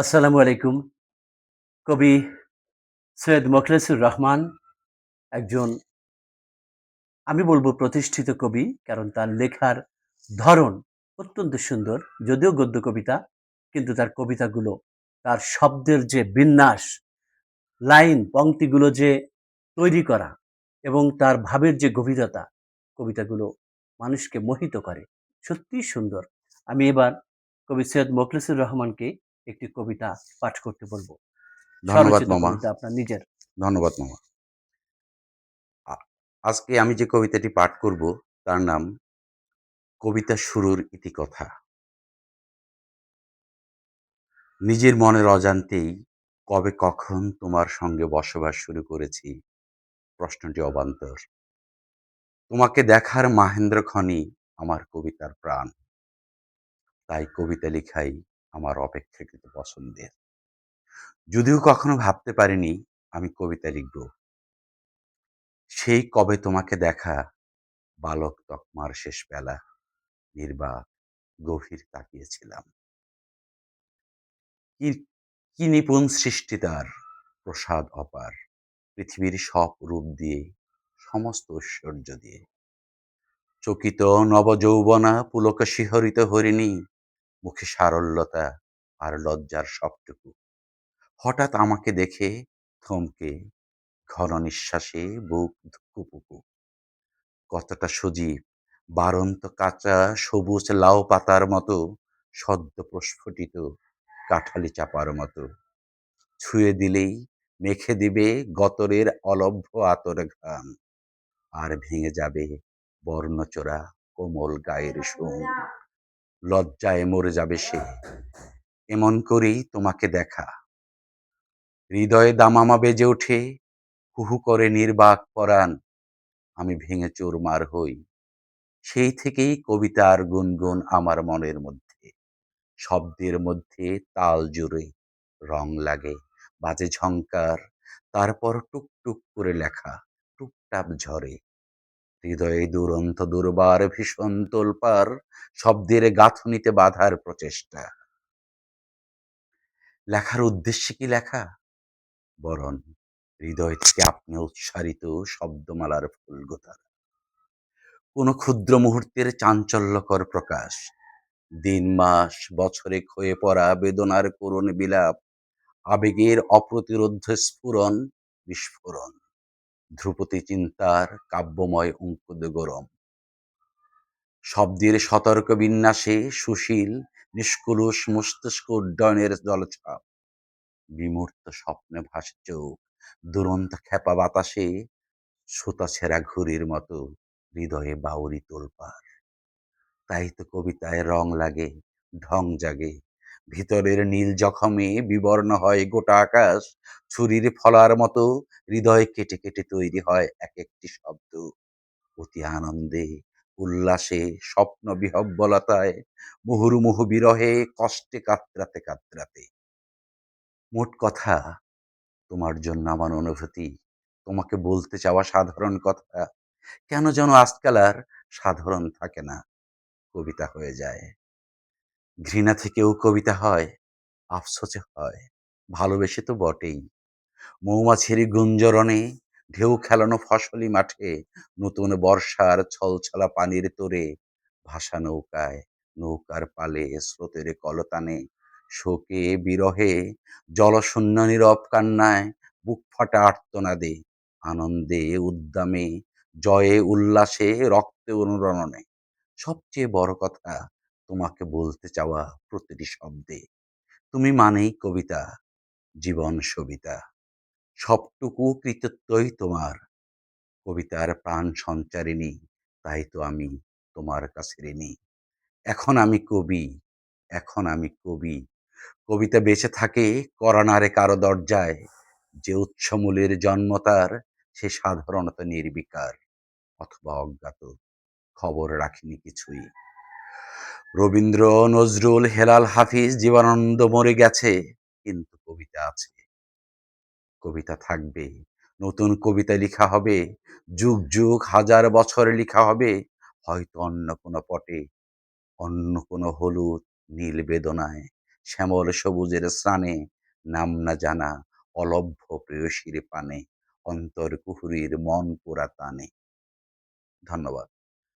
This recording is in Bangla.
আসসালামু আলাইকুম। কবি সৈয়দ মোখলেসুর রহমান একজন আমি বলব প্রতিষ্ঠিত কবি। কারণ তার লেখার ধরন অত্যন্ত সুন্দর। যদিও গদ্য কবিতা, কিন্তু তার কবিতাগুলো তার শব্দের যে বিন্যাস, লাইন, পংক্তিগুলো যে তৈরি করা এবং তার ভাবের যে গভীরতা, কবিতাগুলো মানুষকে মোহিত করে। সত্যিই সুন্দর। আমি এবার কবি সৈয়দ মোখলেসুর রহমানকে একটি কবিতা পাঠ করতে বলব। ধন্যবাদ মামা। আপনার নিজের। ধন্যবাদ মামা। আজকে আমি যে কবিতাটি পাঠ করব তার নাম কবিতা শুরুর ইতিকথা। নিজের মনের অজান্তেই কবে কখন তোমার সঙ্গে বসবাস শুরু করেছি প্রশ্নটি অবান্তর। তোমাকে দেখার মাহেন্দ্রক্ষণই আমার কবিতার প্রাণ। তাই কবিতা লিখাই আমার অপেক্ষাকৃত পছন্দের। যদিও কখনো ভাবতে পারিনি আমি কবিতা লিখব। সেই কবে তোমাকে দেখা, বালক তকমার শেষ বেলা, নির্বাক, গভীর তাকিয়েছিলাম। কি নিপুণ সৃষ্টি তার, প্রসাদ অপার, পৃথিবীর সব রূপ দিয়ে, সমস্ত ঐশ্বর্য দিয়ে চকিত নবযৌবনা পুলক শিহরিত হরিণী মুখে সারল্যতা আর লজ্জার সবটুকু। হঠাৎ আমাকে দেখে থমকে, ঘন নিঃশ্বাসে বুক ধুকুপুকু। কতটা সজীব, বারন্ত কাঁচা সবুজ লাউ পাতার মতো, সদ্য প্রস্ফুটিত কাঠালি চাপার মতো। ছুঁয়ে দিলেই মেখে দিবে গতরের অলভ্য আতর ঘ্রাণ। আর ভেঙে যাবে বর্ণচোরা কোমল গায়ের সুর। লজ্জায় মরে যাবে সে। এমন করেই তোমাকে দেখা। হৃদয়ে দামামা বেজে ওঠে, হুহু করে নির্বাক পরাণ, আমি ভেঙে চুরমার হই। সেই থেকেই কবিতার গুনগুন আমার মনের মধ্যে। শব্দের মধ্যে তাল জুড়ে রং লাগে, বাজে ঝংকার, তারপর টুকটুক করে লেখা টুপটাপ ঝরে। হৃদয়ে দুরন্ত দুর্বার ভীষণ তোলপার শব্দের গাঁথনিতে বাধার প্রচেষ্টা। লেখার উদ্দেশ্যে কি লেখা? বরণ। হৃদয় থেকে আপনি উচ্চারিত শব্দমালার ফুলগোতার কোনো ক্ষুদ্র মুহূর্তের চাঞ্চল্যকর প্রকাশ। দিন, মাস বছরে ক্ষয়ে পড়া বেদনার করুণ বিলাপ। আবেগের অপ্রতিরোধ স্ফুরণ, বিস্ফোরণ। ধ্রুপতি চিন্তার কাব্যময় অঙ্কুদ গরম। শব্দের সতর্ক বিন্যাসে সুশীল, নিষ্কুলুষ মস্তিষ্ক উড্ডয়নের জলছাপ। বিমূর্ত স্বপ্নে ভাসে চোখ দুরন্ত খেপা বাতাসে সুতা ছেঁড়া ঘুরির মতো হৃদয়ে বাউরি তোলপার তাই তো কবিতায় রং লাগে, ঢং জাগে ভিতরের নীল জখমে বিবর্ণ হয় গোটা আকাশ, ছুরির ফলার মতো হৃদয় কেটে কেটে তৈরি হয় এক একটি শব্দ। অতি আনন্দে, উল্লাসে, স্বপ্ন বিহব্বলতায়, মুহুর্মুহু বিরহে, কষ্টে কাতরাতে কাতরাতে। মোট কথা, তোমার জন্য আমার অনুভূতি, তোমাকে বলতে চাওয়া সাধারণ কথা। কেন যেন আজকাল আর সাধারণ থাকে না, কবিতা হয়ে যায়। ঘৃণা থেকেও কবিতা হয়, আফসোসে হয়, ভালোবেসে তো বটেই। মৌমাছির গুঞ্জরণে ঢেউ খেলানো ফসলি মাঠে, নতুন বর্ষার ছলছলা পানির তোরে, ভাসা নৌকায়, নৌকার পালে স্রোতের কলতানে, শোকে বিরহে, জলশূন্য নীরব কান্নায়, বুক ফাটা আর্তনাদে, আনন্দে উদ্দামে, জয়ে উল্লাসে, রক্তে অনুরণনে। সবচেয়ে বড় কথা তোমাকে বলতে চাওয়া প্রতিটি শব্দে। তুমি মানেই কবিতা, জীবন সবিতা। সবটুকু কৃতিত্বই তোমার। কবিতার প্রাণ সঞ্চারিণী, তাই তো আমি তোমার কাছে ঋণী। এখন আমি কবি, এখন আমি কবি। কবিতা বেঁচে থাকে করানারে কারও দরজায়। যে উৎসমূলের জন্ম তার, সে সাধারণত নির্বিকার। অথবা অজ্ঞাত, খবর রাখিনি কিছুই। রবীন্দ্র নজরুল হেলাল হাফিজ জীবানন্দ মরে গেছে, কিন্তু কবিতা আছে। কবিতা থাকবে, নতুন কবিতা লিখা হবে, যুগ যুগ হাজার বছর লিখা হবে, হয়তো অন্য কোনো পটে, অন্য কোনো হলুদ নীল বেদনায়, শ্যামল সবুজের স্নানে, নাম না জানা অলভ্য প্রেয়সীর পানে, অন্তর কুহুরীর মন পুরা টানে ধন্যবাদ।